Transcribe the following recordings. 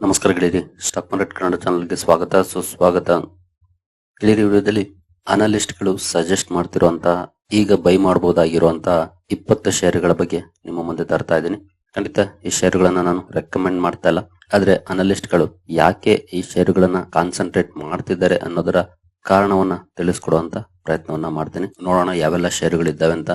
ನಮಸ್ಕಾರ ಗೆಳೆಯರಿ, stock market Kannada ಚಾನಲ್ಗೆ ಸ್ವಾಗತ. ಸುಸ್ವಾಗತ ಗೆಳೆಯರಿ, ವಿಡಿಯೋದಲ್ಲಿ ಅನಾಲಿಸ್ಟ್ಗಳು ಸಜೆಸ್ಟ್ ಮಾಡ್ತಿರುವಂತಹ, ಈಗ ಬೈ ಮಾಡಬಹುದಾಗಿರುವಂತಹ ಇಪ್ಪತ್ತು ಷೇರುಗಳ ಬಗ್ಗೆ ನಿಮ್ಮ ಮುಂದೆ ತರ್ತಾ ಇದ್ದೀನಿ. ಖಂಡಿತ ಈ ಶೇರ್ಗಳನ್ನು ನಾನು ರೆಕಮೆಂಡ್ ಮಾಡ್ತಾ ಇಲ್ಲ. ಆದ್ರೆ ಅನಾಲಿಸ್ಟ್ಗಳು ಯಾಕೆ ಈ ಶೇರ್ಗಳನ್ನು ಕಾನ್ಸಂಟ್ರೇಟ್ ಮಾಡ್ತಿದ್ದಾರೆ ಅನ್ನೋದರ ಕಾರಣವನ್ನ ತಿಳಿಸ್ಕೊಡುವಂತ ಪ್ರಯತ್ನವನ್ನ ಮಾಡ್ತೀನಿ. ನೋಡೋಣ ಯಾವೆಲ್ಲ ಶೇರ್ಗಳಿದ್ದಾವೆ ಅಂತ.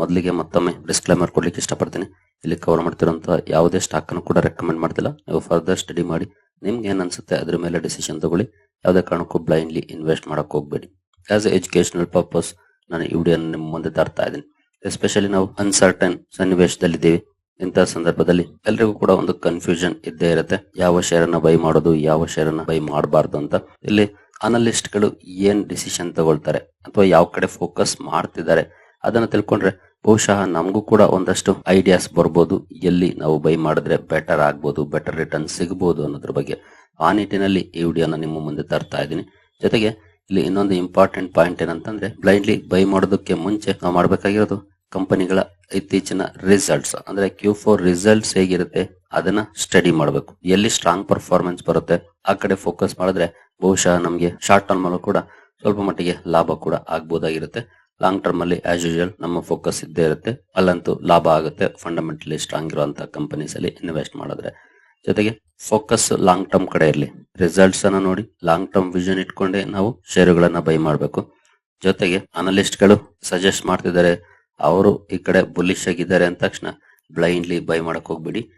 ಮೊದಲಿಗೆ ಮತ್ತೊಮ್ಮೆ ಡಿಸ್ಕ್ಲೈಮರ್ ಕೊಡ್ಲಿಕ್ಕೆ ಇಷ್ಟಪಡ್ತೀನಿ. ಇಲ್ಲಿ ಕವರ್ ಮಾಡ್ತಿರೋಂಥ ಯಾವುದೇ ಸ್ಟಾಕ್ ಅನ್ನು ಕೂಡ ರೆಕಮೆಂಡ್ ಮಾಡ್ತಿಲ್ಲ. ನೀವು ಫರ್ದರ್ ಸ್ಟಡಿ ಮಾಡಿ, ನಿಮ್ಗೆ ಏನ್ ಅನ್ಸುತ್ತೆ ಅದ್ರ ಮೇಲೆ ಡಿಸಿಷನ್ ತಗೊಳ್ಳಿ. ಯಾವುದೇ ಕಾರಣಕ್ಕೂ ಬ್ಲೈಂಡ್ಲಿ ಇನ್ವೆಸ್ಟ್ ಮಾಡಕ್ ಹೋಗ್ಬೇಡಿ. ಆಸ್ ಎ ಎಜುಕೇಶನಲ್ ಪರ್ಪಸ್ ನಾನು ಈ ವಿಡಿಯೋ ನಿಮ್ಮ ಮುಂದೆ ತರ್ತಾ ಇದ್ದೀನಿ. ಎಸ್ಪೆಷಲಿ ನಾವು ಅನ್ಸರ್ಟನ್ ಸನ್ನಿವೇಶದಲ್ಲಿದ್ದೀವಿ. ಇಂತಹ ಸಂದರ್ಭದಲ್ಲಿ ಎಲ್ರಿಗೂ ಕೂಡ ಒಂದು ಕನ್ಫ್ಯೂಷನ್ ಇದ್ದೇ ಇರುತ್ತೆ. ಯಾವ ಶೇರನ್ನ ಬೈ ಮಾಡೋದು, ಯಾವ ಶೇರನ್ನ ಬೈ ಮಾಡಬಾರ್ದು ಅಂತ. ಇಲ್ಲಿ ಅನಲಿಸ್ಟ್ಗಳು ಏನ್ ಡಿಸಿಷನ್ ತಗೊಳ್ತಾರೆ ಅಥವಾ ಯಾವ ಕಡೆ ಫೋಕಸ್ ಮಾಡ್ತಿದ್ದಾರೆ ಅದನ್ನ ತಿಳ್ಕೊಂಡ್ರೆ ಬಹುಶಃ ನಮಗೂ ಕೂಡ ಒಂದಷ್ಟು ಐಡಿಯಾಸ್ ಬರ್ಬೋದು. ಎಲ್ಲಿ ನಾವು ಬೈ ಮಾಡಿದ್ರೆ ಬೆಟರ್ ಆಗ್ಬೋದು ಬೆಟರ್ ರಿಟರ್ನ್ ಸಿಗಬಹುದು ಅನ್ನೋದ್ರ ಬಗ್ಗೆ ಆ ನಿಟ್ಟಿನಲ್ಲಿ ಈ ವಿಡಿಯೋನ ನಿಮ್ಮ ಮುಂದೆ ತರ್ತಾ ಇದ್ದೀನಿ. ಜೊತೆಗೆ ಇಲ್ಲಿ ಇನ್ನೊಂದು ಇಂಪಾರ್ಟೆಂಟ್ ಪಾಯಿಂಟ್ ಏನಂತಂದ್ರೆ ಬ್ಲೈಂಡ್ಲಿ ಬೈ ಮಾಡೋದಕ್ಕೆ ಮುಂಚೆ ನಾವು ಮಾಡಬೇಕಾಗಿರೋದು ಕಂಪನಿಗಳ ಇತ್ತೀಚಿನ ರಿಸಲ್ಟ್ಸ್ ಅಂದ್ರೆ ಕ್ಯೂ ಫೋರ್ ರಿಸಲ್ಟ್ಸ್ ಹೇಗಿರುತ್ತೆ ಅದನ್ನ ಸ್ಟಡಿ ಮಾಡಬೇಕು. ಎಲ್ಲಿ ಸ್ಟ್ರಾಂಗ್ ಪರ್ಫಾರ್ಮೆನ್ಸ್ ಬರುತ್ತೆ ಆ ಕಡೆ ಫೋಕಸ್ ಮಾಡಿದ್ರೆ ಬಹುಶಃ ನಮಗೆ ಶಾರ್ಟ್ ಟರ್ಮ್ ಅಲ್ಲೂ ಕೂಡ ಸ್ವಲ್ಪ ಮಟ್ಟಿಗೆ ಲಾಭ ಕೂಡ ಆಗ್ಬೋದಾಗಿರುತ್ತೆ. ಲಾಂಗ್ ಟರ್ಮ್ ಅಲ್ಲಿ ಆಸ್ ಯೂಶಲ್ ನಮ್ಮ ಫೋಕಸ್ ಇದ್ದೇ ಇರುತ್ತೆ. ಅಲ್ಲಂತೂ ಲಾಭ ಆಗುತ್ತೆ. ಫಂಡಮೆಂಟಲಿ ಸ್ಟ್ರಾಂಗ್ ಇರುವಂತಹ ಕಂಪನೀಸ್ ಅಲ್ಲಿ ಇನ್ವೆಸ್ಟ್ ಮಾಡಿದ್ರೆ. ಜೊತೆಗೆ ಫೋಕಸ್ ಲಾಂಗ್ ಟರ್ಮ್ ಕಡೆ ಇರಲಿ. ರಿಸಲ್ಟ್ಸ್ ಅನ್ನ ನೋಡಿ ಲಾಂಗ್ ಟರ್ಮ್ ವಿಷನ್ ಇಟ್ಕೊಂಡೆ ನಾವು ಷೇರುಗಳನ್ನ ಬೈ ಮಾಡಬೇಕು. ಜೊತೆಗೆ ಅನಲಿಸ್ಟ್ಗಳು ಸಜೆಸ್ಟ್ ಮಾಡ್ತಿದ್ದಾರೆ, ಅವರು ಈ ಕಡೆ ಬುಲಿಶ್ ಆಗಿದ್ದಾರೆ ಅಂದ ತಕ್ಷಣ ಬ್ಲೈಂಡ್ಲಿ ಬೈ ಮಾಡಕ್ ಹೋಗ್ಬಿಡಿ.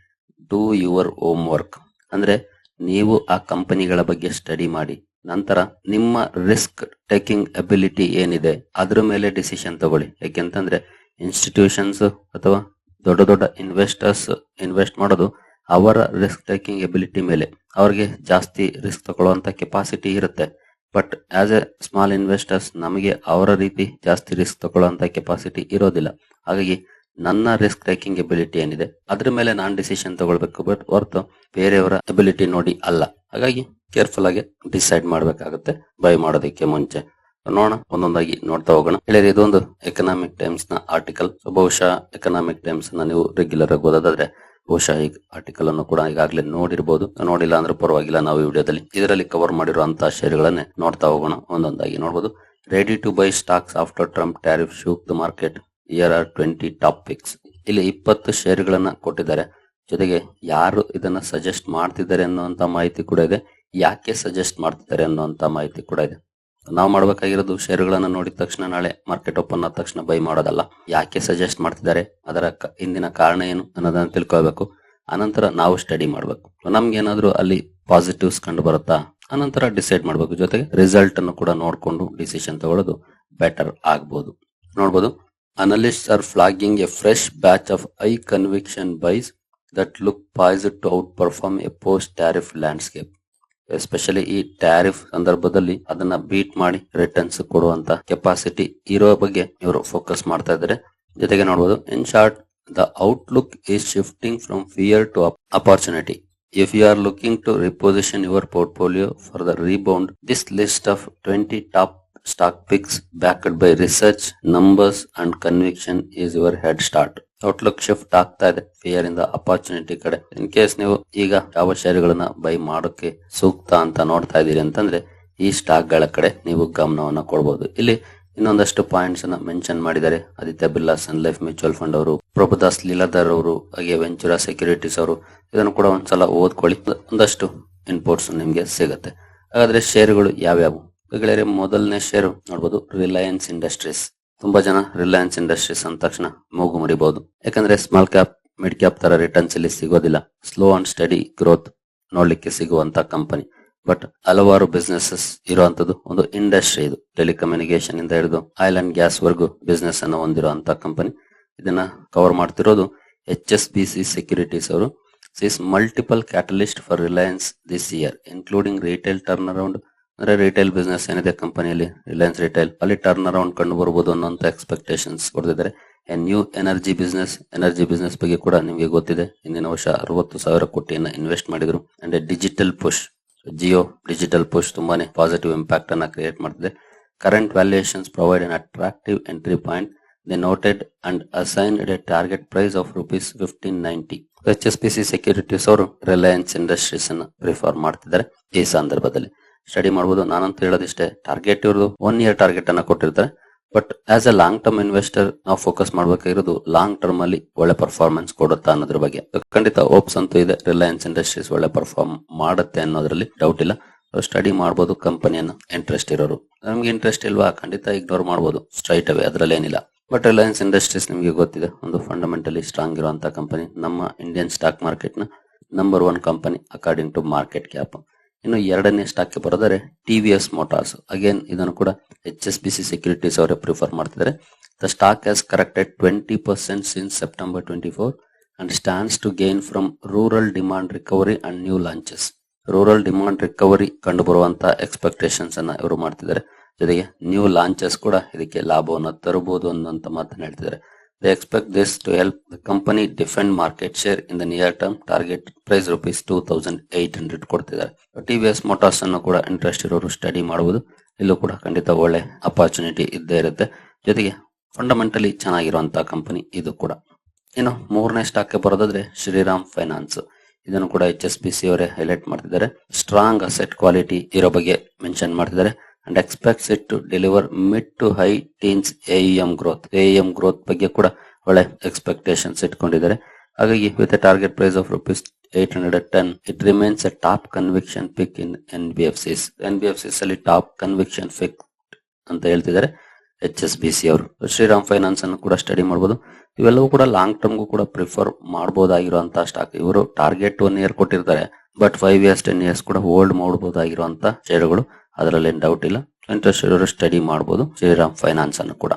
ಡೂ ಯುವರ್ ಹೋಮ್ ವರ್ಕ್ ಅಂದ್ರೆ, ನೀವು ಆ ಕಂಪನಿಗಳ ಬಗ್ಗೆ ಸ್ಟಡಿ ಮಾಡಿ. ನಂತರ ನಿಮ್ಮ ರಿಸ್ಕ್ ಟೇಕಿಂಗ್ ಅಬಿಲಿಟಿ ಏನಿದೆ, ಅದ್ರ ಮೇಲೆ ಡಿಸಿಷನ್ ತಗೊಳ್ಳಿ. ಯಾಕೆಂತಂದ್ರೆ ಇನ್ಸ್ಟಿಟ್ಯೂಷನ್ಸ್ ಅಥವಾ ದೊಡ್ಡ ದೊಡ್ಡ ಇನ್ವೆಸ್ಟರ್ಸ್ ಇನ್ವೆಸ್ಟ್ ಮಾಡೋದು ಅವರ ರಿಸ್ಕ್ ಟೇಕಿಂಗ್ ಎಬಿಲಿಟಿ ಮೇಲೆ. ಅವ್ರಿಗೆ ಜಾಸ್ತಿ ರಿಸ್ಕ್ ತಗೊಳ್ಳುವಂತ ಕೆಪಾಸಿಟಿ ಇರುತ್ತೆ. But as a small investors ನಮಗೆ ಅವರ ರೀತಿ ಜಾಸ್ತಿ ರಿಸ್ಕ್ ತಗೊಳ್ಳುವಂತ ಕೆಪಾಸಿಟಿ ಇರೋದಿಲ್ಲ. ಹಾಗಾಗಿ ನನ್ನ ರಿಸ್ಕ್ ಟೇಕಿಂಗ್ ಎಬಿಲಿಟಿ ಏನಿದೆ, ಅದ್ರ ಮೇಲೆ ನಾನು ಡಿಸಿಷನ್ ತಗೊಳ್ಬೇಕು ಬಟ್ ಹೊರತು ಬೇರೆಯವರ ಎಬಿಲಿಟಿ ನೋಡಿ ಅಲ್ಲ. ಹಾಗಾಗಿ ಕೇರ್ಫುಲ್ ಆಗಿ ಡಿಸೈಡ್ ಮಾಡ್ಬೇಕಾಗುತ್ತೆ ಬೈ ಮಾಡೋದಕ್ಕೆ ಮುಂಚೆ. ನೋಡೋಣ, ಒಂದೊಂದಾಗಿ ನೋಡ್ತಾ ಹೋಗೋಣ. ಹೇಳಿದ್ರೆ ಇದೊಂದು ಎಕನಾಮಿಕ್ ಟೈಮ್ಸ್ನ ಆರ್ಟಿಕಲ್ ಬಹುಶಃ ಎಕನಾಮಿಕ್ ಟೈಮ್ಸ್ನ ನೀವು ರೆಗ್ಯುಲರ್ ಆಗಿ ಓದೋದಾದ್ರೆ, ಬಹುಶಃ ಈ ಆರ್ಟಿಕಲ್ ಅನ್ನು ಕೂಡ ಈಗಾಗಲೇ ನೋಡಿರಬಹುದು ನೋಡಿಲ್ಲ ಅಂದ್ರೆ ಪರವಾಗಿಲ್ಲ, ನಾವು ಈ ವಿಡಿಯೋದಲ್ಲಿ ಇದರಲ್ಲಿ ಕವರ್ ಮಾಡಿರುವಂತಹ ಷೇರುಗಳನ್ನೇ ನೋಡ್ತಾ ಹೋಗೋಣ, ಒಂದೊಂದಾಗಿ ನೋಡಬಹುದು ready to buy stocks after Trump tariff shook the market here are twenty top picks ಇಲ್ಲಿ ಇಪ್ಪತ್ತು ಶೇರ್ಗಳನ್ನು ಕೊಟ್ಟಿದ್ದಾರೆ. ಜೊತೆಗೆ ಯಾರು ಇದನ್ನ ಸಜೆಸ್ಟ್ ಮಾಡ್ತಿದ್ದಾರೆ ಅನ್ನುವಂತ ಮಾಹಿತಿ ಕೂಡ ಇದೆ. ಯಾಕೆ ಸಜೆಸ್ಟ್ ಮಾಡ್ತಿದ್ದಾರೆ ಅನ್ನುವಂತ ಮಾಹಿತಿ ಕೂಡ ಇದೆ. ನಾವು ಮಾಡಬೇಕಾಗಿರೋದು ಶೇರ್ಗಳನ್ನ ನೋಡಿದ ತಕ್ಷಣ ನಾಳೆ ಮಾರ್ಕೆಟ್ ಓಪನ್ ಆದ ತಕ್ಷಣ ಬೈ ಮಾಡೋದಲ್ಲ. ಯಾಕೆ ಸಜೆಸ್ಟ್ ಮಾಡ್ತಿದ್ದಾರೆ? ಅದರ ಹಿಂದಿನ ಕಾರಣ ಏನು ಅನ್ನೋದನ್ನ ತಿಳ್ಕೊಬೇಕು ಅನಂತರ ನಾವು ಸ್ಟಡಿ ಮಾಡಬೇಕು. ನಮ್ಗೆ ಏನಾದರೂ ಅಲ್ಲಿ ಪಾಸಿಟಿವ್ಸ್ ಕಂಡು ಬರುತ್ತಾ? ಅನಂತರ ಡಿಸೈಡ್ ಮಾಡಬೇಕು. ಜೊತೆಗೆ ರಿಸಲ್ಟ್ ಅನ್ನು ಕೂಡ ನೋಡ್ಕೊಂಡು ಡಿಸಿಷನ್ ತಗೊಳ್ಳೋದು ಬೆಟರ್ ಆಗ್ಬೋದು. ನೋಡ್ಬೋದು? Analyst are flagging a fresh batch of high conviction buys that look poised to outperform a post landscape. Especially ಈ ಟ್ಯಾರಿಫ್ ಸಂದರ್ಭದಲ್ಲಿ ಅದನ್ನ ಬೀಟ್ ಮಾಡಿ ರಿಟರ್ನ್ಸ್ ಕೊಡುವಂತ ಕೆಪಾಸಿಟಿ ಇರೋ ಬಗ್ಗೆ ಇವರು ಫೋಕಸ್ ಮಾಡ್ತಾ ಇದ್ದಾರೆ ಜೊತೆಗೆ ನೋಡಬಹುದು in short the outlook is shifting from fear to opportunity if you are looking to reposition your portfolio for the rebound this list of twenty top stock picks backed by research numbers and conviction is your head start outlook shift ಆಗ್ತಾ ಇದೆ. Fear ಇಂದ opportunity ಕಡೆ. In case ನೀವು ಈಗ ಯಾವ ಷೇರುಗಳನ್ನ by ಮಾಡೋಕೆ ಸೂಕ್ತ ಅಂತ ನೋಡ್ತಾ ಇದ್ದೀರಿ ಅಂತಂದ್ರೆ, ಈ ಸ್ಟಾಕ್ಗಳ ಕಡೆ ನೀವು ಗಮನವನ್ನ ಕೊಡಬಹುದು ಇಲ್ಲಿ ಇನ್ನೊಂದಷ್ಟು ಪಾಯಿಂಟ್ಸ್ ಅನ್ನ ಮೆನ್ಷನ್ ಮಾಡಿದ್ದಾರೆ. Aditya Birla sun life mutual fund ಅವರು, ಪ್ರಭುದಾಸ್ ಲೀಲಾಧರ್ ಅವರು, ಹಾಗೆ ವೆಂಚುರಾ ಸೆಕ್ಯೂರಿಟೀಸ್ ಅವರು, ಇದನ್ನು ಕೂಡ ಒಂದ್ಸಲ ಓದ್ಕೊಳ್ಳಿ. ಒಂದಷ್ಟು ಇನ್ಪುಟ್ಸ್ ನಿಮ್ಗೆ ಸಿಗುತ್ತೆ. ಹಾಗಾದ್ರೆ ಷೇರುಗಳು ಯಾವ್ಯಾವು? ಗೆಳೆಯರೆ, ಮೊದಲನೇ ಷೇರು ನೋಡಬಹುದು ರಿಲಯನ್ಸ್ ಇಂಡಸ್ಟ್ರೀಸ್ ತುಂಬಾ ಜನ ರಿಲಯನ್ಸ್ ಇಂಡಸ್ಟ್ರೀಸ್ ಅಂದ ತಕ್ಷಣ ಮೂಗು ಮುರಿಬಹುದು ಯಾಕಂದ್ರೆ ಸ್ಮಾಲ್ ಕ್ಯಾಪ್ ಮಿಡ್ ಕ್ಯಾಪ್ ತರ ರಿಟರ್ನ್ಸ್ ಇಲ್ಲಿ ಸಿಗೋದಿಲ್ಲ. ಸ್ಲೋ ಅಂಡ್ ಸ್ಟಡಿ ಗ್ರೋತ್ ನೋಡ್ಲಿಕ್ಕೆ ಸಿಗುವಂತ ಕಂಪನಿ ಬಟ್ ಹಲವಾರು ಬಿಸ್ನೆಸಸ್ ಇರುವಂತದ್ದು ಒಂದು ಇಂಡಸ್ಟ್ರಿ ಇದು. ಟೆಲಿಕಮ್ಯುನಿಕೇಶನ್ ಇಂದ ಹಿಡಿದು ಆಯಿಲ್ ಅಂಡ್ ಗ್ಯಾಸ್ ವರ್ಗೂ ಬಿಸ್ನೆಸ್ ಅನ್ನು ಹೊಂದಿರುವಂತ ಕಂಪನಿ ಇದನ್ನ ಕವರ್ ಮಾಡ್ತಿರೋದು H S B C securities ಅವರು. Sees multiple catalyst for Reliance this year including retail turn around ಅಂದ್ರೆ ರಿಟೇಲ್ ಬಿಸ್ನೆಸ್ ಏನಿದೆ ಕಂಪನಿಯಲ್ಲಿ ರಿಲಯನ್ಸ್ ರಿಟೇಲ್ ಅಲ್ಲಿ ಟರ್ನ್ ಅರೌಂಡ್ ಕಂಡು ಬರ್ಬೋದು ಅನ್ನೋಂತ ಎಕ್ಸ್ಪೆಕ್ಟೇಷನ್ಸ್ ಕೊಡ್ತಿದ್ದಾರೆ. New energy business energy business ಬಗ್ಗೆ ಕೂಡ ನಿಮಗೆ ಗೊತ್ತಿದೆ. ಹಿಂದಿನ ವರ್ಷ ಅರವತ್ತು ಸಾವಿರ ಕೋಟಿಯನ್ನ ಇನ್ವೆಸ್ಟ್ ಮಾಡಿದ್ರು. And digital push Jio digital push ತುಂಬಾನೇ ಪಾಸಿಟಿವ್ ಇಂಪ್ಯಾಕ್ಟ್ ಅನ್ನ ಕ್ರಿಯೇಟ್ ಮಾಡ್ತಿದೆ. Current valuations provide an attractive entry point they noted and assigned a target price of rupees fifteen ninety H S B C securities ಅವರು Reliance industries ಅನ್ನು prefer ಮಾಡ್ತಿದ್ದಾರೆ ಈ ಸಂದರ್ಭದಲ್ಲಿ. Study ಮಾಡಬಹುದು ನಾನಂತ ಹೇಳೋದಿಷ್ಟೇ ಟಾರ್ಗೆಟ್ ಇರೋದು ಒನ್ ಇಯರ್ ಟಾರ್ಗೆಟ್ ಅನ್ನ ಕೊಟ್ಟಿರ್ತಾರೆ. But as a long term investor ನಾವು ಫೋಕಸ್ ಮಾಡಬೇಕಾಗಿರೋದು ಲಾಂಗ್ ಟರ್ಮ್ ಅಲ್ಲಿ ಒಳ್ಳೆ ಪರ್ಫಾರ್ಮೆನ್ಸ್ ಕೊಡುತ್ತಾ ಅನ್ನೋದ್ರ ಬಗ್ಗೆ. ಖಂಡಿತ ಓಪ್ಸ್ ಅಂತೂ ಇದೆ. ರಿಲಯನ್ಸ್ ಇಂಡಸ್ಟ್ರೀಸ್ ಒಳ್ಳೆ ಪರ್ಫಾರ್ಮ್ ಮಾಡುತ್ತೆ ಅನ್ನೋದ್ರಲ್ಲಿ ಡೌಟ್ ಇಲ್ಲ. ಸ್ಟಡಿ ಮಾಡಬಹುದು ಕಂಪನಿಯನ್ನ ಇಂಟ್ರೆಸ್ಟ್ ಇರೋರು. ನಮ್ಗೆ ಇಂಟ್ರೆಸ್ಟ್ ಇಲ್ವಾ? ಖಂಡಿತ ಇಗ್ನೋರ್ ಮಾಡಬಹುದು ಸ್ಟ್ರೈಟ್ ಅವೇ ಅದ್ರಲ್ಲಿ ಏನಿಲ್ಲ ಬಟ್ ರಿಲಯನ್ಸ್ ಇಂಡಸ್ಟ್ರೀಸ್ ನಿಮಗೆ ಗೊತ್ತಿದೆ. ಒಂದು ಫಂಡಮೆಂಟಲಿ ಸ್ಟ್ರಾಂಗ್ ಇರುವಂತಹ ಕಂಪನಿ ನಮ್ಮ Indian stock ಮಾರ್ಕೆಟ್ನ number one company according to market cap ಇನ್ನು ಎರಡನೇ ಸ್ಟಾಕ್ ಬರೋದರೆ ಎಸ್ ಮೋಟಾರ್ಸ್ ಅಗೇನ್ ಇದನ್ನು ಕೂಡ H S B C securities ಅವರೇ ಪ್ರಿಫರ್ ಮಾಡ್ತಿದ್ದಾರೆ. The stock has corrected twenty percent since September twenty four and stands to gain from rural demand recovery and new launches rural demand recovery ಕಂಡು ಬರುವಂತಹ expectations ಅನ್ನ ಇವರು ಮಾಡ್ತಿದ್ದಾರೆ. ಜೊತೆಗೆ new launches ಕೂಡ ಇದಕ್ಕೆ ಲಾಭವನ್ನು ತರಬಹುದು ಅನ್ನುವಂತ ಮಾತನ್ನ ಹೇಳ್ತಿದ್ದಾರೆ. They expect this to help the company defend market share in the near term target price rupees two thousand eight hundred ಕೊಡ್ತಿದ್ದಾರೆ. ಟಿವಿಎಸ್ ಮೋಟಾರ್ಸ್ ಅನ್ನು ಕೂಡ ಇಂಟ್ರೆಸ್ಟ್ ಇರೋರು ಸ್ಟಡಿ ಮಾಡಬಹುದು ಇಲ್ಲೂ ಕೂಡ ಖಂಡಿತ ಒಳ್ಳೆ ಅಪಾರ್ಚುನಿಟಿ ಇದ್ದೇ ಇರುತ್ತೆ. ಜೊತೆಗೆ ಫಂಡಮೆಂಟಲಿ ಚೆನ್ನಾಗಿರುವಂತಹ ಕಂಪನಿ ಇದು ಕೂಡ. ಇನ್ನು ಮೂರನೇ ಸ್ಟಾಕ್ ಬರೋದಾದ್ರೆ ಶ್ರೀರಾಮ್ ಫೈನಾನ್ಸ್ ಇದನ್ನು ಕೂಡ ಎಚ್ ಎಸ್ ಪಿ ಸಿ ಅವರೇ ಹೈಲೈಟ್ ಮಾಡ್ತಿದ್ದಾರೆ. ಸ್ಟ್ರಾಂಗ್ ಅಸೆಟ್ ಕ್ವಾಲಿಟಿ ಇರೋ ಬಗ್ಗೆ ಮೆನ್ಷನ್ ಮಾಡ್ತಿದ್ದಾರೆ. And expects it to deliver mid to high teens AUM growth AUM growth ಬಗ್ಗೆ ಕೂಡ ಒಳ್ಳೆ ಎಕ್ಸ್ಪೆಕ್ಟೇಷನ್ಸ್ ಇಟ್ಕೊಂಡಿದ್ದಾರೆ. ಹಾಗಾಗಿ with a target price of rupees eight hundred ten it remains a top conviction pick in N B F Cs N B F Cs ಅಲ್ಲಿ top conviction ಪಿಕ್ ಅಂತ ಹೇಳ್ತಿದ್ದಾರೆ H S B C ಅವರು. Shriram finance ಅನ್ನು ಕೂಡ study ಮಾಡಬಹುದು ಇವೆಲ್ಲವೂ ಕೂಡ long ಟರ್ಮ್ಗೂ ಕೂಡ ಪ್ರಿಫರ್ ಮಾಡಬಹುದಾಗಿರುವಂತಹ ಸ್ಟಾಕ್ ಇವರು ಟಾರ್ಗೆಟ್ ಒನ್ ಇಯರ್ ಕೊಟ್ಟಿರ್ತಾರೆ but five years ten years ಕೂಡ ಹೋಲ್ಡ್ ಮಾಡಬಹುದಾಗಿರುವಂತಹ ಶೇರುಗಳು ಅದರಲ್ಲಿ ಡೌಟ್ ಇಲ್ಲ. ಇಂಟ್ರೆಸ್ಟ್ ಇರೋರು ಸ್ಟಡಿ ಮಾಡಬಹುದು ಶ್ರೀರಾಮ್ ಫೈನಾನ್ಸ್ ಅನ್ನು ಕೂಡ.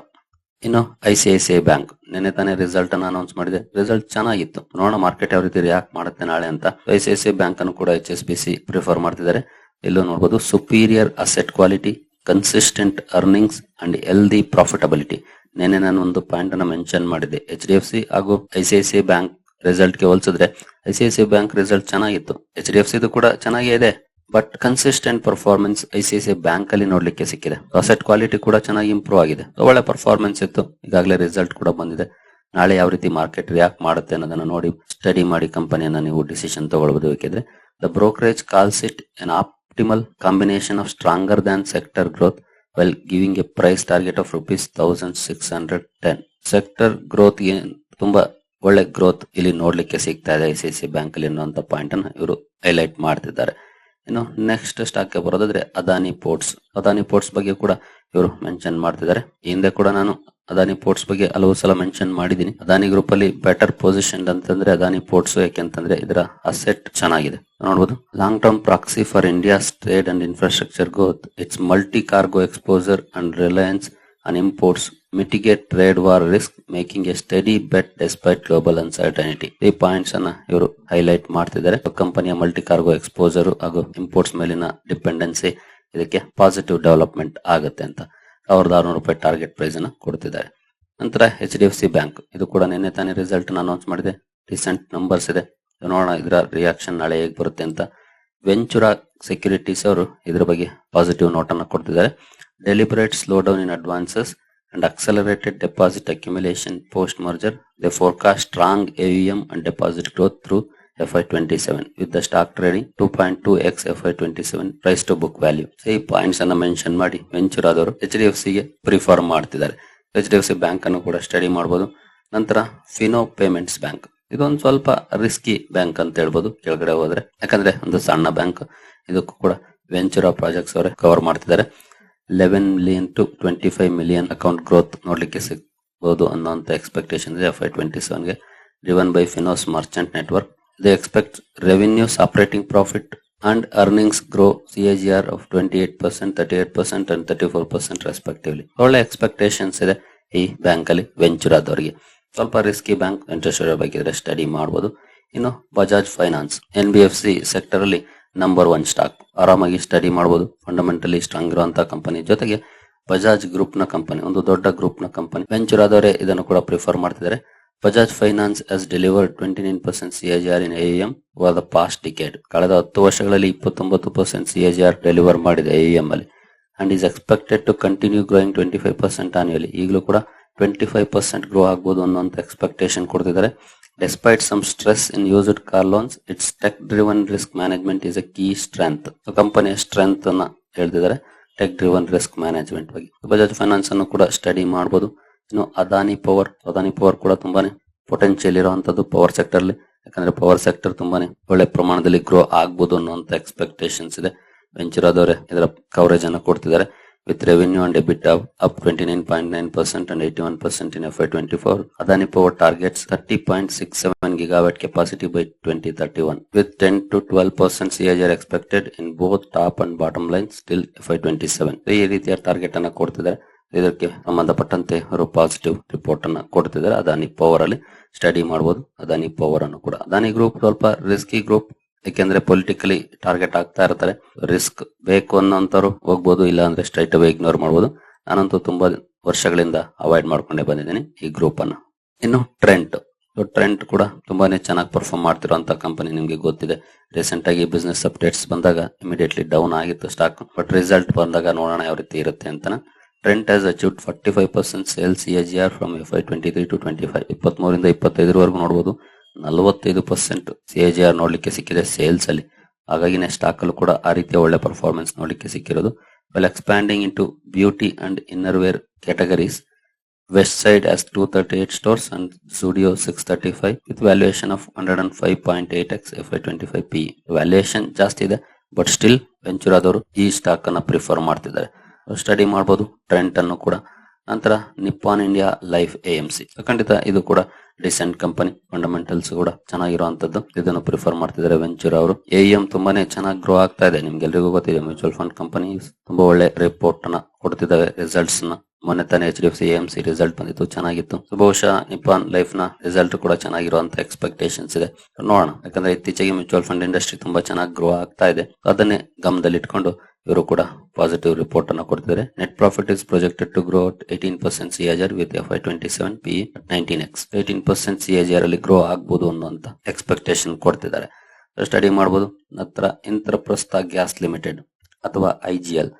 ಇನ್ನು I C I C I bank ನಿನ್ನೆ ತಾನೇ ರಿಸಲ್ಟ್ ಅನ್ನು ಅನೌನ್ಸ್ ಮಾಡಿದೆ. ರಿಸಲ್ಟ್ ಚೆನ್ನಾಗಿತ್ತು. ನೋಡೋಣ ಮಾರ್ಕೆಟ್ ಯಾವ ರೀತಿ ರಿಯಾಕ್ಟ್ ಮಾಡುತ್ತೆ ನಾಳೆ ಅಂತ. I C I C I bank ಅನ್ನು ಕೂಡ H S B C prefer ಮಾಡ್ತಿದ್ದಾರೆ. ಇಲ್ಲೂ ನೋಡಬಹುದು superior asset quality consistent earnings and healthy profitability ನೆನ್ನೆ ನಾನು ಒಂದು ಪಾಯಿಂಟ್ ಅನ್ನು ಮೆನ್ಷನ್ ಮಾಡಿದ್ದೆ. ಎಚ್ ಡಿ ಎಫ್ ಸಿ ಹಾಗೂ I C I C I bank ರಿಸಲ್ಟ್ಗೆ ಹೋಲಿಸಿದ್ರೆ I C I C bank result ಚೆನ್ನಾಗಿತ್ತು. ಎಚ್ ಡಿ ಎಫ್ ಸಿ ಕೂಡ ಚೆನ್ನಾಗೇ ಇದೆ. But consistent performance I C C bank ಅಲ್ಲಿ ನೋಡ್ಲಿಕ್ಕೆ ಸಿಕ್ಕಿದೆ. ಅಸೆಟ್ ಕ್ವಾಲಿಟಿ ಕೂಡ ಚೆನ್ನಾಗಿ ಇಂಪ್ರೂವ್ ಆಗಿದೆ. ಒಳ್ಳೆ ಪರ್ಫಾರ್ಮೆನ್ಸ್ ಇತ್ತು. ಈಗಾಗಲೇ ರಿಸಲ್ಟ್ ಕೂಡ ಬಂದಿದೆ. ನಾಳೆ ಯಾವ ರೀತಿ ಮಾರ್ಕೆಟ್ ರಿಯಾಕ್ಟ್ ಮಾಡುತ್ತೆ ಅನ್ನೋದನ್ನ ನೋಡಿ ಸ್ಟಡಿ ಮಾಡಿ ಕಂಪನಿಯನ್ನ ನೀವು ಡಿಸಿಷನ್ ತಗೊಳ್ಬಹುದು ಬೇಕಿದ್ರೆ the brokerage calls it an optimal combination of stronger than sector growth well giving a price target of rupees thousand six hundred ten sector growth ತುಂಬಾ ಒಳ್ಳೆ ಗ್ರೋತ್ ಇಲ್ಲಿ ನೋಡ್ಲಿಕ್ಕೆ ಸಿಗ್ತಾ ಇದೆ ಐ ಸಿ ಬ್ಯಾಂಕ್ ಅಲ್ಲಿ ಅನ್ನುವಂತ ಪಾಯಿಂಟ್ ಅನ್ನ ಇವರು ಹೈಲೈಟ್ ಮಾಡ್ತಿದ್ದಾರೆ. ಇನ್ನು ನೆಕ್ಸ್ಟ್ ಸ್ಟಾಕ್ ಬರೋದಾದ್ರೆ ಅದಾನಿ ಪೋರ್ಟ್ಸ್ ಅದಾನಿ ಪೋರ್ಟ್ಸ್ ಬಗ್ಗೆ ಕೂಡ ಇವರು ಮೆನ್ಷನ್ ಮಾಡ್ತಿದ್ದಾರೆ. ಹಿಂದೆ ಕೂಡ ನಾನು ಅದಾನಿ ಪೋರ್ಟ್ಸ್ ಬಗ್ಗೆ ಹಲವು ಸಲ ಮೆನ್ಷನ್ ಮಾಡಿದೀನಿ ಅದಾನಿ ಗ್ರೂಪ್ ಅಲ್ಲಿ ಬೆಟರ್ ಪೊಸಿಷನ್ ಅಂತಂದ್ರೆ ಅದಾನಿ ಪೋರ್ಟ್ಸ್ ಯಾಕೆಂತಂದ್ರೆ ಇದರ ಅಸೆಟ್ ಚೆನ್ನಾಗಿದೆ. ನೋಡಬಹುದು long term proxy for India's trade and infrastructure growth it's multi cargo exposure and reliance and imports mitigate trade war risk making a steady bet despite global uncertainty ಈ points ಅನ್ನ ಇವರು highlight ಮಾಡ್ತಿದ್ದಾರೆ. ಕಂಪನಿಯ multi cargo exposure ಹಾಗೂ imports ಮೇಲಿನ dependency ಇದಕ್ಕೆ positive development ಆಗುತ್ತೆ ಅಂತ ಸಾವಿರದ ಆರುನೂರು ರೂಪಾಯಿ ಟಾರ್ಗೆಟ್ ಪ್ರೈಸ್ ಅನ್ನ ಕೊಡ್ತಿದ್ದಾರೆ. ನಂತರ H D F C bank ಇದು ಕೂಡ ನಿನ್ನೆ ತಾನೇ ರಿಸಲ್ಟ್ ಅನೌನ್ಸ್ ಮಾಡಿದೆ. ರೀಸೆಂಟ್ ನಂಬರ್ಸ್ ಇದೆ. ನೋಡೋಣ ಇದರ ರಿಯಾಕ್ಷನ್ ನಾಳೆ ಹೇಗೆ ಬರುತ್ತೆ ಅಂತ. ವೆಂಚುರಾ ಸೆಕ್ಯೂರಿಟೀಸ್ ಅವರು ಇದರ ಬಗ್ಗೆ ಪಾಸಿಟಿವ್ ನೋಟ್ ಅನ್ನ ಕೊಡ್ತಿದ್ದಾರೆ. Deliberate slow down in advances and accelerated deposit accumulation post merger they forecast strong AUM and deposit growth through FY27 with the stock trading 2.2x FY27 price to book value. ಈ points ಅನ್ನ mention ಮಾಡಿ venture ಆದವರು H D ಎಫ್ಗೆ prefer ಮಾಡ್ತಿದ್ದಾರೆ. H D F C bank ಅನ್ನು ಕೂಡ study ಮಾಡಬಹುದು ನಂತರ ಫಿನೋ ಪೇಮೆಂಟ್ಸ್ ಬ್ಯಾಂಕ್ ಇದೊಂದು ಸ್ವಲ್ಪ ರಿಸ್ಕಿ ಬ್ಯಾಂಕ್ ಅಂತ ಹೇಳ್ಬೋದು, ಕೆಳಗಡೆ ಹೋದ್ರೆ. ಯಾಕಂದ್ರೆ ಒಂದು ಸಣ್ಣ ಬ್ಯಾಂಕ್ ಇದಕ್ಕೂ ಕೂಡ ವೆಂಚುರಾ ಪ್ರಾಜೆಕ್ಟ್ಸ್ ಅವರೇ ಕವರ್ ಮಾಡ್ತಿದ್ದಾರೆ. Eleven million to twenty five million account growth ನೋಡ್ಲಿಕ್ಕೆ ಸಿಗ್ಬೋದು ಅನ್ನೋಂಥ ಎಕ್ಸ್ಪೆಕ್ಟೇಷನ್ ಇದೆ F I twenty ಸೆವೆನ್ಗೆ driven by Fino's merchant network they expect revenues operating profit and earnings grow C A G R of twenty eight percent thirty eight percent and thirty four percent respectively ಒಳ್ಳೆ expectations ಇದೆ ಈ bank ಅಲ್ಲಿ ವೆಂಚೂರ್ ಆದವರಿಗೆ. ಸ್ವಲ್ಪ risky bank interest ಬೇಕಿದ್ರೆ study ಮಾಡಬಹುದು ಇನ್ನು Bajaj finance N B F C sector ಅಲ್ಲಿ ನಂಬರ್ ಒನ್ ಸ್ಟಾಕ್ ಆರಾಮಾಗಿ ಸ್ಟಡಿ ಮಾಡಬಹುದು ಫಂಡಮೆಂಟಲಿ ಸ್ಟ್ರಾಂಗ್ ಇರುವಂತಹ ಕಂಪನಿ ಜೊತೆಗೆ ಬಜಾಜ್ ಗ್ರೂಪ್ನ ಕಂಪನಿ ಒಂದು ದೊಡ್ಡ ಗ್ರೂಪ್ನ ಕಂಪನಿ ವೆಂಚರ್ ಆದವರೇ ಇದನ್ನು ಕೂಡ ಪ್ರಿಫರ್ ಮಾಡ್ತಿದ್ದಾರೆ. Bajaj finance is deliver twenty nine percent CAGR in AUM over the past decade ಕಳೆದ ಹತ್ತು ವರ್ಷಗಳಲ್ಲಿ ಇಪ್ಪತ್ತೊಂಬತ್ತು ಪರ್ಸೆಂಟ್ ಸಿಎಜಿಆರ್ ಡೆಲಿವರ್ ಮಾಡಿದೆ ಎಇಎಂ ಅಲ್ಲಿ. And is expected to continue growing twenty five percent annually ಈಗಲೂ ಕೂಡ ಟ್ವೆಂಟಿ ಫೈವ್ ಪರ್ಸೆಂಟ್ ಗ್ರೋ ಆಗ್ಬೋದು ಅನ್ನೋ ಎಕ್ಸ್ಪೆಕ್ಟೇಷನ್ ಕೊಡ್ತಿದ್ದಾರೆ. Despite some stress in car car loans its tech driven risk is is a key So, ಕಂಪನಿಯ strength ಅನ್ನ ಹೇಳ್ತಿದ್ದಾರೆ tech driven risk management ಬಗ್ಗೆ. Bajaj finance ಅನ್ನು ಕೂಡ ಸ್ಟಡಿ ಮಾಡಬಹುದು ಇನ್ನು ಅದಾನಿ ಪವರ್ ಅದಾನಿ ಪವರ್ ಕೂಡ ತುಂಬಾನೇ ಪೊಟೆನ್ಷಿಯಲ್ ಇರುವಂತದ್ದು ಪವರ್ ಸೆಕ್ಟರ್ ಅಲ್ಲಿ. ಯಾಕಂದ್ರೆ ಪವರ್ ಸೆಕ್ಟರ್ ತುಂಬಾನೇ ಒಳ್ಳೆ ಪ್ರಮಾಣದಲ್ಲಿ ಗ್ರೋ ಆಗ್ಬೋದು ಅನ್ನುವಂತ ಎಕ್ಸ್ಪೆಕ್ಟೇಷನ್ಸ್ ಇದೆ. ವೆಂಚರ್ ಇದರ ಕವರೇಜ್ ಅನ್ನು ಕೊಡ್ತಿದ್ದಾರೆ. Twenty four Adani power targets thirty point six seven gigawatt capacity by twenty thirty one with ten to twelve percent CAGR expected in both top and bottom line still F twenty seven ಈ ರೀತಿಯ target ಅನ್ನ ಕೊಡ್ತಿದ್ದಾರೆ ಇದಕ್ಕೆ ಸಂಬಂಧಪಟ್ಟಂತೆ ಅವರು positive report ಅನ್ನ ಕೊಡ್ತಿದ್ದಾರೆ Adani power ಅಲ್ಲಿ ಸ್ಟಡಿ ಮಾಡಬಹುದು ಅದಾನಿ ಪವರ್ ಅನ್ನು ಕೂಡ. ಅದಾನಿ ಗ್ರೂಪ್ ಸ್ವಲ್ಪ ರಿಸ್ಕಿ ಗ್ರೂಪ್ ಯಾಕೆಂದ್ರೆ ಪೊಲಿಟಿಕಲಿ ಟಾರ್ಗೆಟ್ ಆಗ್ತಾ ಇರ್ತಾರೆ. ರಿಸ್ಕ್ ಬೇಕು ಅನ್ನೋಂಥವ್ರು ಹೋಗ್ಬೋದು ಇಲ್ಲ ಅಂದ್ರೆ ಸ್ಟ್ರೈಟ್ ಅವೇ ಇಗ್ನೋರ್ ಮಾಡ್ಬೋದು. ನಾನಂತೂ ತುಂಬಾ ವರ್ಷಗಳಿಂದ ಅವಾಯ್ಡ್ ಮಾಡ್ಕೊಂಡೇ ಬಂದಿದ್ದೀನಿ ಈ ಗ್ರೂಪ್ ಅನ್ನ. ಇನ್ನು ಟ್ರೆಂಟ್ ಟ್ರೆಂಟ್ ಕೂಡ ತುಂಬಾನೇ ಚೆನ್ನಾಗಿ ಪರ್ಫಾರ್ಮ್ ಮಾಡ್ತಿರುವಂತ ಕಂಪನಿ ನಿಮ್ಗೆ ಗೊತ್ತಿದೆ. ರೀಸೆಂಟ್ ಆಗಿ ಬಿಸ್ನೆಸ್ ಅಪ್ಡೇಟ್ಸ್ ಬಂದಾಗ ಇಮಿಡಿಯೇಟ್ಲಿ ಡೌನ್ ಆಗಿತ್ತು ಸ್ಟಾಕ್ ಬಟ್ ರಿಸಲ್ಟ್ ಬಂದಾಗ ನೋಡೋಣ ಯಾವ ರೀತಿ ಇರುತ್ತೆ ಅಂತ Trent has achieve forty five percent sales A R from F I twenty three to twenty five ಇಪ್ಪತ್ಮೂರಿಂದ ಇಪ್ಪತ್ತೈದರವರೆಗೂ ನೋಡಬಹುದು ನಲವತ್ತೈದು percent C A G R ನೋಡ್ಲಿಕ್ಕೆ ಸಿಕ್ಕಿದೆ. ಸೇಲ್ಸ್ ಅಲ್ಲಿ ಹಾಗಾಗಿನೇ ಸ್ಟಾಕ್ ಅಲ್ಲೂ ಕೂಡ ಆ ರೀತಿಯ ಒಳ್ಳೆ ಪರ್ಫಾರ್ಮೆನ್ಸ್ ನೋಡ್ಲಿಕ್ಕೆ ಸಿಕ್ಕಿರೋದು. Well expanding in to beauty and inner wear categories west side has two thirty eight stores and studio six thirty five with valuation of hundred and five point eight X F I twenty five P valuation ಜಾಸ್ತಿ ಇದೆ but still venture ಆದವರು ಈ stock ಅನ್ನ prefer ಮಾಡ್ತಿದ್ದಾರೆ. Study ಮಾಡಬಹುದು Trent ಅನ್ನು ಕೂಡ ನಂತರ Nippon India life A M C ಖಂಡಿತ ಇದು ಕೂಡ ಡಿಸೆಂಟ್ ಕಂಪನಿ ಫಂಡಮೆಂಟಲ್ಸ್ ಕೂಡ ಚೆನ್ನಾಗಿರುವಂತದ್ದು ಇದನ್ನು ಪ್ರಿಫರ್ ಮಾಡ್ತಿದ್ದಾರೆ ವೆಂಚೂರ್ ಅವರು. ಎ ಎಂ ತುಂಬಾನೇ ಚೆನ್ನಾಗಿ ಗ್ರೋ ಆಗ್ತಾ ಇದೆ. ನಿಮ್ಗೆಲ್ರಿಗೂ ಗೊತ್ತಿದೆ ಮ್ಯೂಚುವಲ್ ಫಂಡ್ ಕಂಪನಿ ತುಂಬಾ ಒಳ್ಳೆ ರಿಪೋರ್ಟ್ ಅನ್ನ ಕೊಡ್ತಿದ್ದಾವೆ ರಿಸಲ್ಟ್ಸ್ನ ಮೊನ್ನೆ ತಾನೇ H D F C M C result ಬಂದಿತ್ತು, ಚೆನ್ನಾಗಿತ್ತು. ಬಹುಶಃ ನಿಪಾನ್ ಲೈಫ್ನ ರಿಸಲ್ಟ್ ಕೂಡ ಚೆನ್ನಾಗಿರುವಂತ ಎಕ್ಸ್ಪೆಕ್ಟೇಷನ್ಸ್ ಇದೆ. ನೋಡೋಣ. ಯಾಕಂದ್ರೆ ಇತ್ತೀಚೆಗೆ ಮ್ಯೂಚುವಲ್ ಫಂಡ್ ಇಂಡಸ್ಟ್ರಿ ತುಂಬಾ ಚೆನ್ನಾಗಿ ಗ್ರೋ ಆಗ್ತಾ ಇದೆ. ಅದನ್ನೇ ಗಮನದಲ್ಲಿ ಇಟ್ಕೊಂಡು ಇವರು ಕೂಡ ಪಾಸಿಟಿವ್ ರಿಪೋರ್ಟ್ ಅನ್ನು ಕೊಡ್ತಿದ್ದಾರೆ net profit is projected to grow eighteen percent CAGR with F I twenty seven P nineteen X eighteen percent CAGR ಅಲ್ಲಿ ಗ್ರೋ ಆಗ್ಬೋದು ಅನ್ನುವಂತ ಎಕ್ಸ್ಪೆಕ್ಟೇಷನ್ ಕೊಡ್ತಿದ್ದಾರೆ ಸ್ಟಡಿ ಮಾಡಬಹುದು ನಂತರ ಇಂದ್ರಪ್ರಸ್ಥ ಗ್ಯಾಸ್ ಲಿಮಿಟೆಡ್ ಅಥವಾ ಐಜಿಎಲ್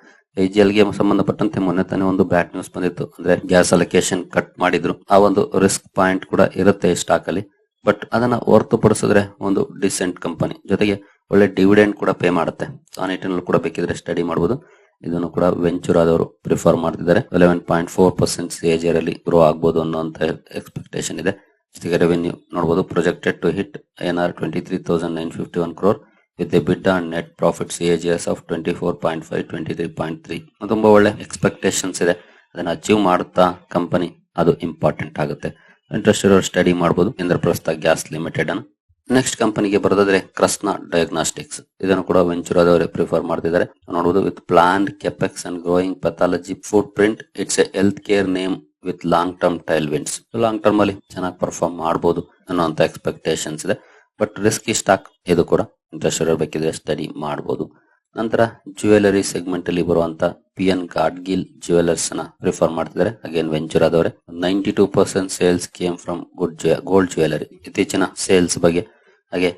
ಐಜಿಎಲ್ಗೆ ಸಂಬಂಧಪಟ್ಟಂತೆ ಮೊನ್ನೆ ತಾನೇ ಒಂದು ಬ್ಯಾಡ್ ನ್ಯೂಸ್ ಬಂದಿತ್ತು. ಅಂದ್ರೆ ಗ್ಯಾಸ್ ಅಲೋಕೇಶನ್ ಕಟ್ ಮಾಡಿದ್ರು. ಆ ಒಂದು ರಿಸ್ಕ್ ಪಾಯಿಂಟ್ ಕೂಡ ಇರುತ್ತೆ ಸ್ಟಾಕ್ ಅಲ್ಲಿ. ಬಟ್ ಅದನ್ನ ಹೊರತುಪಡಿಸಿದ್ರೆ ಒಂದು ಡಿಸೆಂಟ್ ಕಂಪನಿ ಜೊತೆಗೆ ಒಳ್ಳೆ ಡಿವಿಡೆಂಡ್ ಕೂಡ ಪೇ ಮಾಡುತ್ತೆ. ಆ ನಿಟ್ಟಿನಲ್ಲಿ ಕೂಡ ಬೇಕಿದ್ರೆ ಸ್ಟಡಿ ಮಾಡಬಹುದು ಇದನ್ನು ಕೂಡ ವೆಂಚೂರ್ ಆದವರು ಪ್ರಿಫರ್ ಮಾಡ್ತಿದ್ದಾರೆ. Eleven point four percent CAGR ಅಲ್ಲಿ ಗ್ರೋ ಆಗ್ಬೋದು ಅನ್ನೋಂತ ಎಕ್ಸ್ಪೆಕ್ಟೇಷನ್ ಇದೆ. ಜೊತೆಗೆ ರೆವೆನ್ಯೂ ನೋಡಬಹುದು projected to hit N R twenty three thousand nine fifty one crore with bit on net profits of twenty four point five twenty three point three ತುಂಬಾ ಒಳ್ಳೆ expectations ಇದೆ. ಅದನ್ನ ಅಚೀವ್ ಮಾಡುತ್ತಾ ಕಂಪನಿ ಅದು important ಆಗುತ್ತೆ. Interest ಇರೋರು study ಮಾಡಬಹುದು Indraprastha gas limited ಅನ್ನು. ನೆಕ್ಸ್ಟ್ ಕಂಪನಿಗೆ ಬರೋದಾದ್ರೆ ಕ್ರಸ್ನಾ ಡಯಾಗ್ನಾಸ್ಟಿಕ್ಸ್ ಇದನ್ನು ಕೂಡ ವೆಂಚೂರ್ ಆದವರೇ ಪ್ರಿಫರ್ ಮಾಡ್ತಿದ್ದಾರೆ. ನೋಡಬಹುದು with plan capex and growing pathology footprint it's a health care name with long term tail winds long term ಅಲ್ಲಿ ಚೆನ್ನಾಗಿ ಪರ್ಫಾರ್ಮ್ ಮಾಡಬಹುದು ಅನ್ನೋ ಎಕ್ಸ್ಪೆಕ್ಟೇಷನ್ಸ್ ಇದೆ. ಬಟ್ ರಿಸ್ಕಿ ಸ್ಟಾಕ್ ಇದು ಕೂಡ ಇಂಟ್ರೆಸ್ಟ್ ಇರೋ ಬೇಕಿದ್ರೆ ಸ್ಟಡಿ ಮಾಡಬಹುದು ನಂತರ ಜ್ಯುವೆಲರಿ ಸೆಗ್ಮೆಂಟ್ ಅಲ್ಲಿ ಬರುವಂತ ಪಿ ಎನ್ ಗಾಡ್ಗಿಲ್ ಜ್ಯುವೆಲರ್ಸ್ನ ಪ್ರಿಫರ್ ಮಾಡ್ತಿದ್ದಾರೆ. Again venture ಆದವ್ರೆ ninety two percent sales came from good gold jewellery ಇತ್ತೀಚಿನ ಸೇಲ್ಸ್ ಬಗ್ಗೆ. ಹಾಗೆ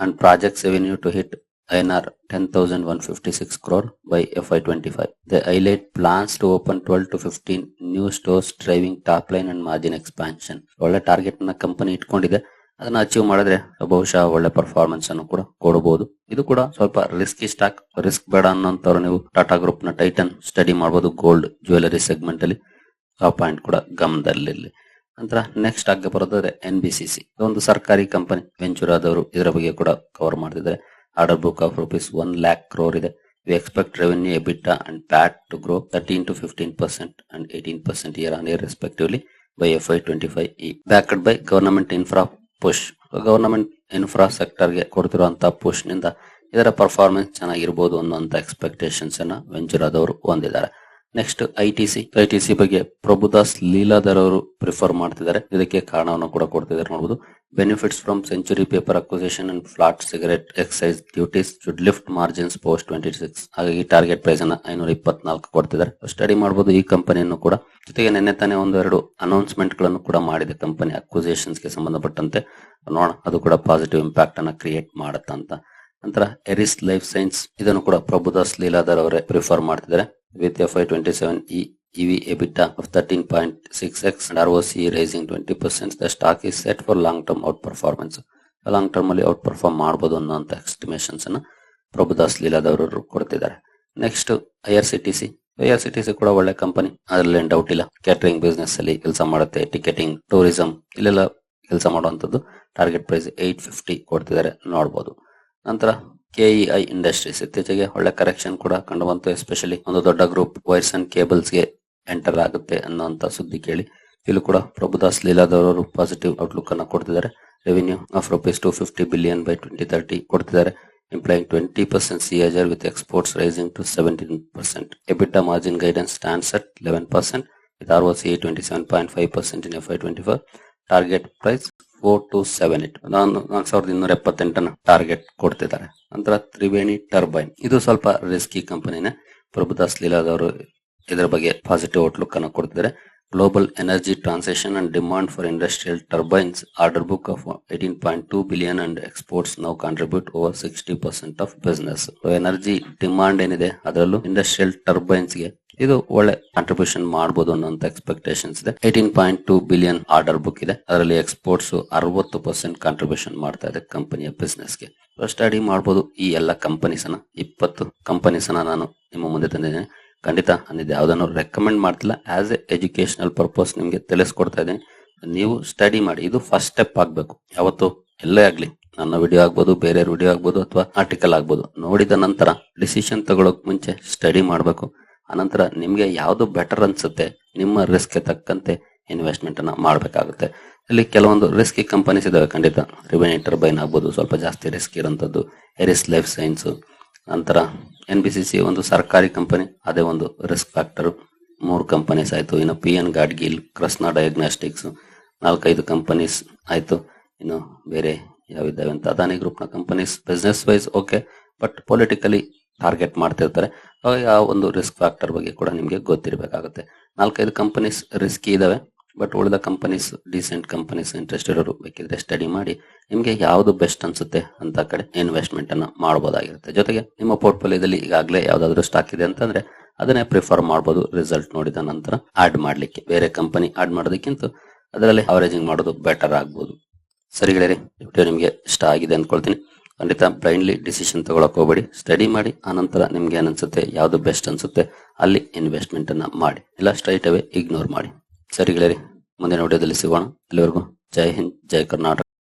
and project revenue to hit I N R ten thousand one fifty six crore by F Y twenty five the highlight plans to open twelve to fifteen new stores driving top line and margin expansion ಒಳ್ಳೆ ಟಾರ್ಗೆಟ್ನ company ಇಟ್ಕೊಂಡಿದೆ. ಅದನ್ನ achieve ಮಾಡಿದ್ರೆ ಬಹುಶಃ ಒಳ್ಳೆ performance ಅನ್ನು ಕೂಡ ಕೊಡಬಹುದು ಇದು ಕೂಡ ಸ್ವಲ್ಪ ರಿಸ್ಕಿ ಸ್ಟಾಕ್ ರಿಸ್ಕ್ ಬೇಡ ಅನ್ನೋಂಥವ್ರು ನೀವು ಟಾಟಾ ಗ್ರೂಪ್ನ ಟೈಟನ್ ಸ್ಟಡಿ ಮಾಡಬಹುದು ಗೋಲ್ಡ್ ಜ್ಯುವೆಲರಿ ಸೆಗ್ಮೆಂಟ್ ಅಲ್ಲಿ. ಆ ಪಾಯಿಂಟ್ ಕೂಡ ಗಮನದಲ್ಲಿ ನಂತರ ನೆಕ್ಸ್ಟ್ ಆಗಿ ಬರೋದಾದ್ರೆ ಎನ್ ಬಿ ಸಿ ಸಿ ಒಂದು ಸರ್ಕಾರಿ ಕಂಪನಿ ವೆಂಚೂರ್ ಆದವರು ಇದರ ಬಗ್ಗೆ ಕೂಡ ಕವರ್ ಮಾಡ್ತಿದ್ದಾರೆ. Order book of rupees one lakh crore ಇದೆ. We expect revenue EBITDA and PAT to grow thirteen to fifteen percent and eighteen percent year on year respectively by F Y twenty five E backed by government infra push government infra ಸೆಕ್ಟರ್ಗೆ ಕೊಡ್ತಿರುವಂತಹ ಪುಷ್ನಿಂದ ಇದರ performance ಚೆನ್ನಾಗಿರ್ಬೋದು ಅನ್ನೋ expectations ಅನ್ನ venture ಆದವರು ಹೊಂದಿದ್ದಾರೆ. Next I T C I T C ಬಗ್ಗೆ ಪ್ರಭುದಾಸ್ ಲೀಲಾಧರ್ ಅವರು ಪ್ರಿಫರ್ ಮಾಡ್ತಿದ್ದಾರೆ. ಇದಕ್ಕೆ ಕಾರಣವನ್ನು ಕೂಡ ಕೊಡ್ತಿದ್ದಾರೆ ನೋಡಬಹುದು benefits from Century Paper acquisition and flat cigarette excise duties should lift margins post twenty six ಹಾಗಾಗಿ ಟಾರ್ಗೆಟ್ ಪ್ರೈಸ್ ಅನ್ನ ಐನೂರ ಇಪ್ಪತ್ನಾಲ್ಕು ಕೊಡ್ತಿದ್ದಾರೆ. ಸ್ಟಡಿ ಮಾಡಬಹುದು ಈ ಕಂಪನಿಯನ್ನು ಕೂಡ. ಜೊತೆಗೆ ನಿನ್ನೆ ತಾನೇ ಒಂದೆರಡು ಅನೌನ್ಸ್ಮೆಂಟ್ಗಳನ್ನು ಕೂಡ ಮಾಡಿದೆ ಕಂಪನಿ ಅಕ್ವಿಸೇಷನ್ಸ್ಗೆ ಸಂಬಂಧಪಟ್ಟಂತೆ. ನೋಡೋಣ, ಅದು ಕೂಡ ಪಾಸಿಟಿವ್ ಇಂಪ್ಯಾಕ್ಟ್ ಅನ್ನ ಕ್ರಿಯೇಟ್ ಮಾಡುತ್ತಂತ ನಂತರ ಎರಿಸ್ ಲೈಫ್ ಸೈನ್ಸ್ ಇದನ್ನು ಕೂಡ ಪ್ರಭುದಾಸ್ ಲೀಲಾಧರ್ ಅವರೇ ಪ್ರಿಫರ್ ಮಾಡ್ತಿದ್ದಾರೆ. With F Y twenty seven E EV EBITDA of 13.6x and ROC raising 20%. The stock is set for long term outperformance. Long term ಅಲ್ಲಿ ಔಟ್ ಪರ್ಫಾರ್ಮ್ ಮಾಡಬಹುದು ಅನ್ನೋಂಥ ಎಸ್ಟಿಮೇಷನ್ಸ್ ಅನ್ನ ಪ್ರಭುದಾಸ್ ಲೀಲಾದವರು ಕೊಡ್ತಿದ್ದಾರೆ. Next I R C T C I R C T C ಕೂಡ ಒಳ್ಳೆ company ಅದ್ರಲ್ಲಿ doubt ಇಲ್ಲ. ಕ್ಯಾಟರಿಂಗ್ ಬಿಸ್ನೆಸ್ ಅಲ್ಲಿ ಕೆಲಸ ಮಾಡುತ್ತೆ ಟಿಕೆಟಿಂಗ್ ಟೂರಿಸಂ ಇಲ್ಲೆಲ್ಲ ಕೆಲಸ ಮಾಡುವಂತದ್ದು ಟಾರ್ಗೆಟ್ ಪ್ರೈಸ್ ಏಟ್ ಫಿಫ್ಟಿ ಕೊಡ್ತಿದ್ದಾರೆ. ನೋಡಬಹುದು ನಂತರ ಕೆಇಐ ಇಂಡಸ್ಟ್ರೀಸ್ ಇತ್ತೀಚೆಗೆ ಒಳ್ಳೆ ಕರೆಕ್ಷನ್ ಕೂಡ ಕಂಡು ಬಂತು ಎಸ್ಪೆಷಲಿ ಒಂದು ದೊಡ್ಡ ಗ್ರೂಪ್ ವೈರ್ಸ್ ಅಂಡ್ ಕೇಬಲ್ಸ್ಗೆ ಎಂಟರ್ ಆಗುತ್ತೆ ಅನ್ನುವಂತ ಸುದ್ದಿ ಕೇಳಿ. ಇಲ್ಲೂ ಕೂಡ ಪ್ರಭುದಾಸ್ ಲೀಲಾದವರು ಪಾಸಿಟಿವ್ ಔಟ್ಲುಕ್ ಅನ್ನ ಕೊಡ್ತಿದ್ದಾರೆ. Revenue of rupees two fifty billion by twenty thirty ಕೊಡ್ತಿದ್ದಾರೆ. Implying twenty percent CAGR with exports rising to seventeen percent EBITDA margin guidance stands at eleven percent with R C twenty seven point five percent in F Y twenty four target price four two seven eight. ನಾನು ನಾಲ್ಕು ಸಾವಿರದ ಇನ್ನೂರ ಎಪ್ಪತ್ತೆಂಟನ target ಕೊಡ್ತಿದ್ದಾರೆ. ನಂತರ Triveni turbine. ಇದು ಸ್ವಲ್ಪ risky ಕಂಪನಿನೇ ಪ್ರಭುದಾಸ್ ಲೀಲಾದವರು ಇದರ ಬಗ್ಗೆ ಪಾಸಿಟಿವ್ ಔಟ್ಲುಕ್ ಅನ್ನು ಕೊಡ್ತಿದ್ದಾರೆ. Global energy transaction and demand for industrial turbines order book of eighteen point two billion and exports now contribute over sixty percent of business energy demand ಏನಿದೆ? ಅದರಲ್ಲೂ ಇಂಡಸ್ಟ್ರಿಯಲ್ ಟರ್ಬೈನ್ಸ್ಗೆ ಇದು ಒಳ್ಳೆ ಕಾಂಟ್ರಿಬ್ಯೂಷನ್ ಮಾಡಬಹುದು ಅನ್ನೋಂತ ಎಕ್ಸ್ಪೆಕ್ಟೇಷನ್ಸ್ ಇದೆ. Eighteen point two billion order book ಇದೆ. ಅದರಲ್ಲಿ ಎಕ್ಸ್ಪೋರ್ಟ್ಸ್ ಅರವತ್ತು ಪರ್ಸೆಂಟ್ ಕಾಂಟ್ರಿಬ್ಯೂಷನ್ ಮಾಡ್ತಾ ಇದೆ ಕಂಪನಿಯ ಬಿಸ್ನೆಸ್ಗೆ. ಸ್ಟಡಿ ಮಾಡಬಹುದು ಈ ಎಲ್ಲ ಕಂಪನೀಸ್ ಅನ್ನ. ಇಪ್ಪತ್ತು ಕಂಪನೀಸ್ ಅನ್ನ ನಾನು ನಿಮ್ಮ ಮುಂದೆ ತಂದಿದ್ದೇನೆ. ಖಂಡಿತ ಅಂದಿದ್ದೆ ಯಾವುದನ್ನು ರೆಕಮೆಂಡ್ ಮಾಡ್ತಿಲ್ಲ. ಆಸ್ ಎ ಎಜುಕೇಶನಲ್ ಪರ್ಪಸ್ ನಿಮಗೆ ತಿಳಿಸ್ಕೊಡ್ತಾ ಇದ್ದೀನಿ. ನೀವು ಸ್ಟಡಿ ಮಾಡಿ. ಇದು ಫಸ್ಟ್ ಸ್ಟೆಪ್ ಆಗಬೇಕು. ಯಾವತ್ತು ಎಲ್ಲೇ ಆಗಲಿ. ನನ್ನ ವಿಡಿಯೋ ಆಗ್ಬೋದು ಬೇರೆ ವಿಡಿಯೋ ಆಗ್ಬೋದು ಅಥವಾ ಆರ್ಟಿಕಲ್ ಆಗ್ಬೋದು. ನೋಡಿದ ನಂತರ ಡಿಸಿಷನ್ ತಗೊಳಕ್ ಮುಂಚೆ ಸ್ಟಡಿ ಮಾಡಬೇಕು. ಆನಂತರ ನಿಮಗೆ ಯಾವುದು ಬೆಟರ್ ಅನ್ಸುತ್ತೆ, ನಿಮ್ಮ ರಿಸ್ಕ್ ತಕ್ಕಂತೆ ಇನ್ವೆಸ್ಟ್ಮೆಂಟ್ ಅನ್ನ ಮಾಡಬೇಕಾಗುತ್ತೆ. ಇಲ್ಲಿ ಕೆಲವೊಂದು ರಿಸ್ಕಿ ಕಂಪನೀಸ್ ಇದಾವೆ ಖಂಡಿತ. ರಿವೆನ್ಯೂ ಟರ್ಬೈನ್ ಆಗ್ಬೋದು. ಸ್ವಲ್ಪ ಜಾಸ್ತಿ ರಿಸ್ಕ್ ಇರೋಂಥದ್ದು. ಎರಿಸ್ ಲೈಫ್ ಸೈನ್ಸ್ ನಂತರ ಎನ್ ಬಿ ಸಿ ಸಿ ಒಂದು ಸರ್ಕಾರಿ ಕಂಪನಿ, ಅದೇ ಒಂದು ರಿಸ್ಕ್ ಫ್ಯಾಕ್ಟರ್ ಮೂರು ಕಂಪನೀಸ್ ಆಯಿತು. ಇನ್ನು P N Gadgil Krsnaa diagnostics ನಾಲ್ಕೈದು ಕಂಪನೀಸ್ ಆಯಿತು. ಇನ್ನು ಬೇರೆ ಯಾವಿದ್ದಾವೆ ಅಂತ. ಅದಾನಿ ಗ್ರೂಪ್ನ companies business wise okay but politically target ಮಾಡ್ತಿರ್ತಾರೆ. ಆ ಒಂದು ರಿಸ್ಕ್ ಫ್ಯಾಕ್ಟರ್ ಬಗ್ಗೆ ಕೂಡ ನಿಮಗೆ ಗೊತ್ತಿರಬೇಕಾಗುತ್ತೆ. ನಾಲ್ಕೈದು ಕಂಪನೀಸ್ ರಿಸ್ಕಿ ಇದಾವೆ. ಬಟ್ ಉಳಿದ ಕಂಪನೀಸ್ ಡಿಸೆಂಟ್ ಕಂಪನೀಸ್ ಇಂಟ್ರೆಸ್ಟ್ ಇರೋರು ಬೇಕಿದ್ರೆ ಸ್ಟಡಿ ಮಾಡಿ, ನಿಮಗೆ ಯಾವುದು ಬೆಸ್ಟ್ ಅನ್ಸುತ್ತೆ ಅಂತ ಕಡೆ ಇನ್ವೆಸ್ಟ್ಮೆಂಟ್ ಅನ್ನ ಮಾಡಬಹುದಾಗಿರುತ್ತೆ ಜೊತೆಗೆ ನಿಮ್ಮ ಪೋರ್ಟ್ಫೋಲಿಯೋದಲ್ಲಿ ಈಗಾಗಲೇ ಯಾವ್ದಾದ್ರು ಸ್ಟಾಕ್ ಇದೆ ಅಂತಂದ್ರೆ, ಅದನ್ನೇ ಪ್ರಿಫರ್ ಮಾಡಬಹುದು ರಿಸಲ್ಟ್ ನೋಡಿದ ನಂತರ ಆಡ್ ಮಾಡ್ಲಿಕ್ಕೆ. ಬೇರೆ ಕಂಪನಿ ಆಡ್ ಮಾಡೋದಕ್ಕಿಂತ ಅದರಲ್ಲಿ ಅವರೇಜಿಂಗ್ ಮಾಡೋದು ಬೆಟರ್ ಆಗ್ಬೋದು. ಸರಿ ಗೆಳೆಯರಿ ವಿಡಿಯೋ ನಿಮಗೆ ಇಷ್ಟ ಆಗಿದೆ ಅಂದ್ಕೊಳ್ತೀನಿ ಖಂಡಿತ ಬ್ಲೈಂಡ್ಲಿ ಡಿಸಿಷನ್ ತಗೊಳಕ್ ಹೋಗ್ಬೇಡಿ. ಸ್ಟಡಿ ಮಾಡಿ, ಆನಂತರ ನಿಮ್ಗೆ ಏನನ್ಸುತ್ತೆ ಯಾವ್ದು ಬೆಸ್ಟ್ ಅನ್ಸುತ್ತೆ, ಅಲ್ಲಿ ಇನ್ವೆಸ್ಟ್ಮೆಂಟ್ ಅನ್ನ ಮಾಡಿ. ಇಲ್ಲ ಸ್ಟ್ರೈಟ್ ಅವೇ ಇಗ್ನೋರ್ ಮಾಡಿ. ಸರಿ ಗೆಳೆಯರಿ ಮುಂದಿನ ವಿಡಿಯೋದಲ್ಲಿ ಸಿಗೋಣ. ಅಲ್ಲಿವರೆಗೂ ಜೈ ಹಿಂದ್ ಜೈ ಕರ್ನಾಟಕ.